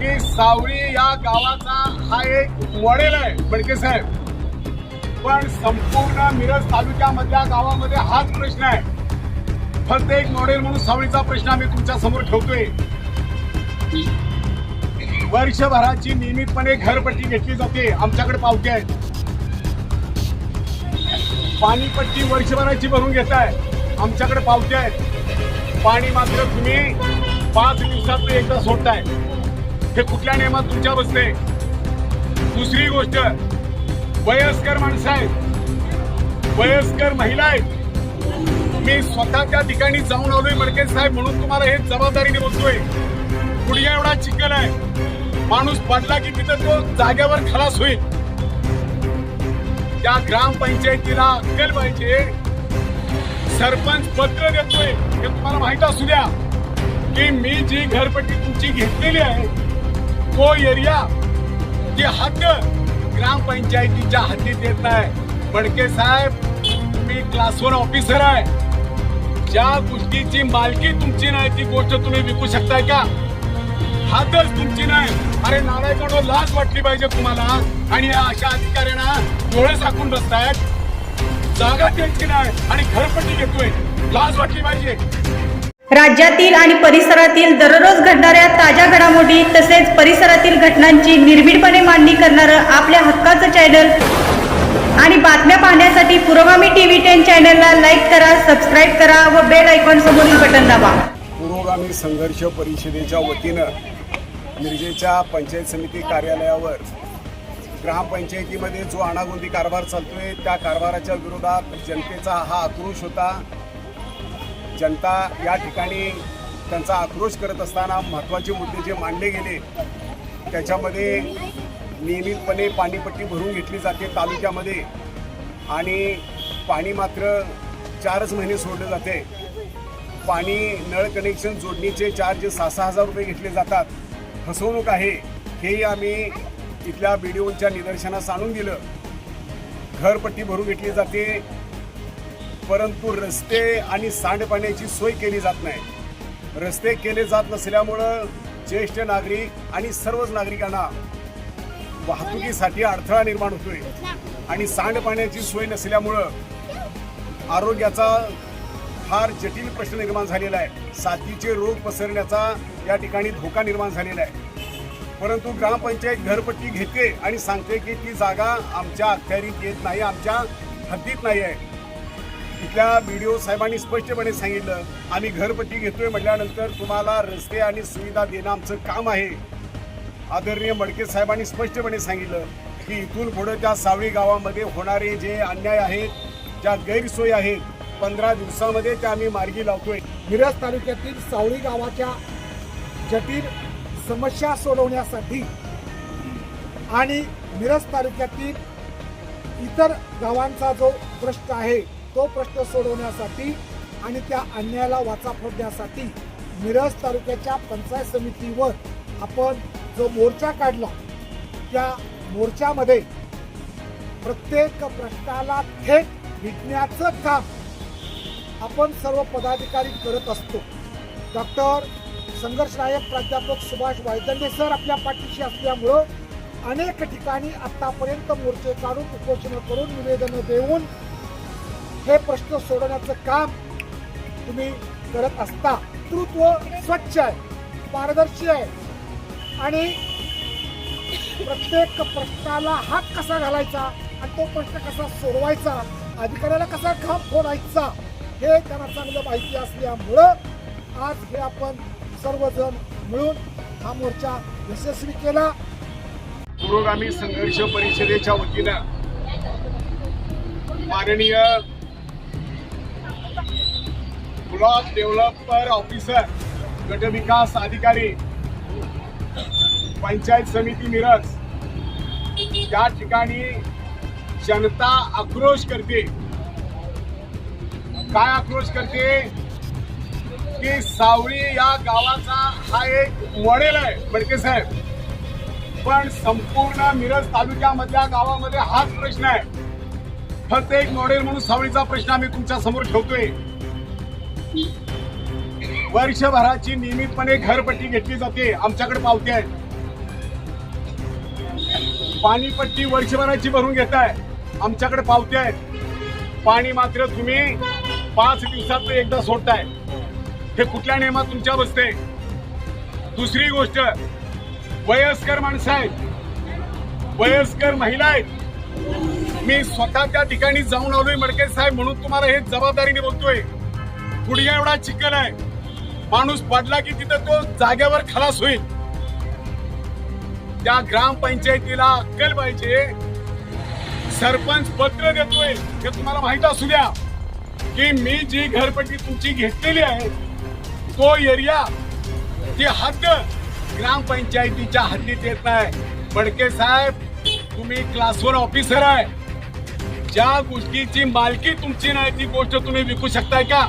की सावळी या गावाचा हा एक मॉडेल आहे बडके साहेब. पण संपूर्ण मिरज तालुक्यामधल्या गावामध्ये हाच प्रश्न आहे. फक्त एक मॉडेल म्हणून सावळीचा प्रश्न आम्ही तुमच्यासमोर ठेवतोय. वर्षभराची नियमितपणे घरपट्टी घेतली जाते आमच्याकडे पावती आहेत. पाणीपट्टी वर्षभराची भरून घेताय आमच्याकडे पावती आहेत. पाणी मात्र तुम्ही पाच दिवसात एकदा सोडताय. हे कुठल्या नियमात तुमच्या बसते? दुसरी गोष्ट वयस्कर माणसं आहेत. वयस्कर महिला आहेत. मी स्वतः त्या ठिकाणी जाऊन आलोय मडके साहेब म्हणून तुम्हाला हे जबाबदारीने बोलतोय. पुढ्या एवढा चिकन आहे. माणूस पडला की तिथं तो जाग्यावर खलास होईल. त्या ग्रामपंचायतीला अक्कल पाहिजे. सरपंच पत्र देतोय. हे तुम्हाला माहीत असू द्या. की मी जी घरपट्टी तुमची घेतलेली आहे तो एरिया ती हद्द ग्रामपंचायतीच्या हद्दीत येत नाही. बडके साहेब तुम्ही क्लास वन ऑफिसर आहे. ज्या गोष्टीची मालकी तुमची नाही ती गोष्ट तुम्ही विकू शकताय का? हातच तुमची नाही. अरे नारायणकडून लाज वाटली पाहिजे तुम्हाला. आणि अशा अधिकाऱ्यांना डोळे साकून बसतायत. जागा त्यांची नाही आणि घरपट्टी घेतोय. लाज वाटली पाहिजे. राज्यातील आणि परिसरातील दररोज घडणाऱ्या ताज्या घडामोडी तसेच परिसरातील घटनांची निर्भीडपणे मांडणी करणारं आपल्या हक्काचं चॅनल आणि बातम्या पाहण्यासाठी पुरोगामी टीव्ही टेन चॅनलला लाईक करा सबस्क्राईब करा व बेल आयकॉन समोरील बटन दाबा. पुरोगामी संघर्ष परिषदेच्या वतीनं मिरजेच्या पंचायत समिती कार्यालयावर ग्रामपंचायतीमध्ये जो अनागोंदी कारभार चालतोय त्या कारभाराच्या विरोधात जनतेचा हा आक्रोश होता. जनता या ठिकाणी त्यांचा आक्रोश करत असताना महत्त्वाचे मुद्दे जे मांडले गेले त्याच्यामध्ये नियमितपणे पाणीपट्टी भरून घेतली जाते तालुक्यामध्ये आणि पाणी मात्र चारच महिने सोडले जाते. पाणी नळ कनेक्शन जोडणीचे चार्ज सहा सहा हजार रुपये घेतले जातात. फसवणूक आहे हेही आम्ही इथल्या बी डी ओच्या निदर्शनास आणून दिलं. घरपट्टी भरून घेतली जाते. परंतु रस्ते आणि सांडपाण्याची सोय केली जात नाही. रस्ते केले जात नसल्यामुळं ज्येष्ठ नागरिक आणि सर्वच नागरिकांना वाहतुकीसाठी अडथळा निर्माण होतोय. आणि सांडपाण्याची सोय नसल्यामुळं आरोग्याचा फार जटिल प्रश्न निर्माण झालेला आहे. साथीचे रोग पसरण्याचा या ठिकाणी धोका निर्माण झालेला आहे. परंतु ग्रामपंचायत घरपट्टी घेते आणि सांगते की ती जागा आमच्या अखत्यारीत येत नाही आमच्या हद्दीत नाही आहे. इथल्या ओ साहेबांनी स्पष्टपणे सांगितलं आम्ही घरपट्टी घेतोय म्हटल्यानंतर तुम्हाला रस्ते आणि सुविधा देणं आमचं काम आहे. आदरणीय मडके साहेबांनी स्पष्टपणे सांगितलं की इथून पुढे त्या सावळी गावामध्ये होणारे जे अन्याय आहेत ज्या गैरसोयी आहेत पंधरा दिवसामध्ये त्या आम्ही मार्गी लावतोय. मिरज तालुक्यातील सावळी गावाच्या जटिल समस्या सोडवण्यासाठी आणि मिरज तालुक्यातील इतर गावांचा जो प्रश्न आहे तो प्रश्न सोडवण्यासाठी आणि त्या अन्यायाला वाचा फोडण्यासाठी मिरज तालुक्याच्या पंचायत समितीवर आपण जो मोर्चा काढला त्या मोर्चामध्ये प्रत्येक प्रश्नाला थेट विकण्याचं काम आपण सर्व पदाधिकारी करत असतो. डॉक्टर संघर्षनायक प्राध्यापक सुभाष वायदंडे सर आपल्या पाठीशी असल्यामुळं अनेक ठिकाणी आतापर्यंत मोर्चे काढून उपोषण करून निवेदनं देऊन हे प्रश्न सोडवण्याचं काम तुम्ही करत असता. नेतृत्व स्वच्छ आहे पारदर्शी आहे. आणि प्रत्येक प्रश्नाला हात कसा घालायचा आणि तो प्रश्न कसा सोडवायचा अधिकाऱ्याला कसा घाम फोडायचा हे त्यांना चांगलं माहिती असल्यामुळं आज हे आपण सर्वजण मिळून हा मोर्चा यशस्वी केला. पुरोगामी संघर्ष परिषदेच्या वतीनं माननीय ब्लॉक डेव्हलपर ऑफिसर गटविकास अधिकारी पंचायत समिती मिरज. त्या ठिकाणी जनता आक्रोश करते. काय आक्रोश करते? की सावळी या गावाचा हा एक मॉडेल आहे बडके साहेब. पण संपूर्ण मिरज तालुक्यामधल्या गावामध्ये हाच प्रश्न आहे. फक्त एक मॉडेल म्हणून सावळीचा प्रश्न आम्ही तुमच्यासमोर ठेवतोय. वर्षभराची नियमितपणे घरपट्टी घेतली जाते. आमच्याकडे पावती आहेत. पाणीपट्टी वर्षभराची भरून घेताय. आमच्याकडे पावती आहेत. पाणी मात्र तुम्ही पाच दिवसात एकदा सोडताय. हे कुठल्या नियमात तुमच्या बसते? दुसरी गोष्ट वयस्कर माणसं आहेत. वयस्कर महिला आहेत. मी स्वतः त्या ठिकाणी जाऊन आलोय मडके साहेब म्हणून तुम्हाला हे जबाबदारीने बोलतोय. गुडघ्या एवढा चिकन आहे. माणूस पडला की तिथं तो जागेवर खलास होईल. त्या ग्रामपंचायतीला अक्कल पाहिजे. सरपंच पत्र देतोय. हे तुम्हाला माहीत असू द्या. की मी जी घरपट्टी तुमची घेतलेली आहे तो एरिया ती हद्द ग्रामपंचायतीच्या हद्दीत येत नाही. बडके साहेब तुम्ही क्लासवर ऑफिसर आहे. ज्या गोष्टीची मालकी तुमची नाही ती गोष्ट तुम्ही विकू शकताय का?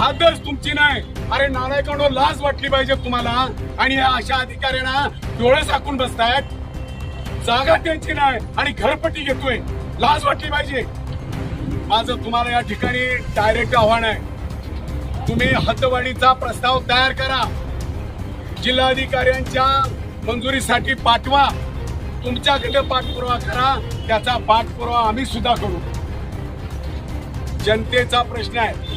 हद्दच तुमची नाही. अरे नारायणकडून लाज वाटली पाहिजे तुम्हाला. आणि या अशा अधिकाऱ्यांना डोळे झाकून बसतायत. जागा त्यांची नाही आणि घरपट्टी घेतोय. लाज वाटली पाहिजे. माझं तुम्हाला या ठिकाणी डायरेक्ट आव्हान आहे. तुम्ही हद्दवाढीचा प्रस्ताव तयार करा. जिल्हाधिकाऱ्यांच्या मंजुरीसाठी पाठवा. तुमच्याकडे पाठपुरावा करा. त्याचा पाठपुरावा आम्ही सुद्धा करू. जनतेचा प्रश्न आहे.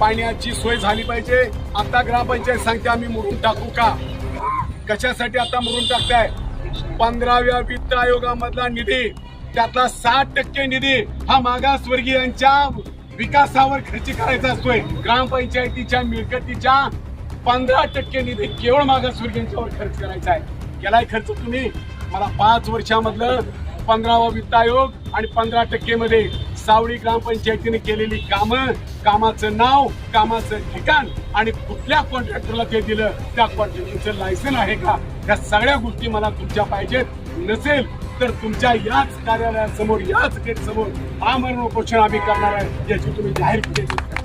पाण्याची सोय झाली पाहिजे. आता ग्रामपंचायत सांगते आम्ही मुरून टाकू का? कशासाठी आता मुरून टाकताय? पंधराव्या वित्त आयोगामधला निधी त्यातला साठ टक्के निधी हा मागासवर्गीयांच्या विकासावर खर्च करायचा असतोय. ग्रामपंचायतीच्या मिळकतीच्या पंधरा टक्के निधी केवळ मागासवर्गीयांच्यावर खर्च करायचा आहे. केलाय खर्च तुम्ही? मला पाच वर्षामधलं पंधरावा वित्त आयोग आणि पंधरा टक्के मध्ये सावळी ग्रामपंचायतीने केलेली कामं कामाचं नाव कामाचं ठिकाण आणि कुठल्या कॉन्ट्रॅक्टरला ते दिलं त्या कॉन्ट्रॅक्टरचं लायसन आहे का? या सगळ्या गोष्टी मला तुमच्या पाहिजेत. नसेल तर तुमच्या याच कार्यालयासमोर याच गेट समोर आमरण उपोषण आम्ही करणार आहे याची तुम्ही जाहीर केली.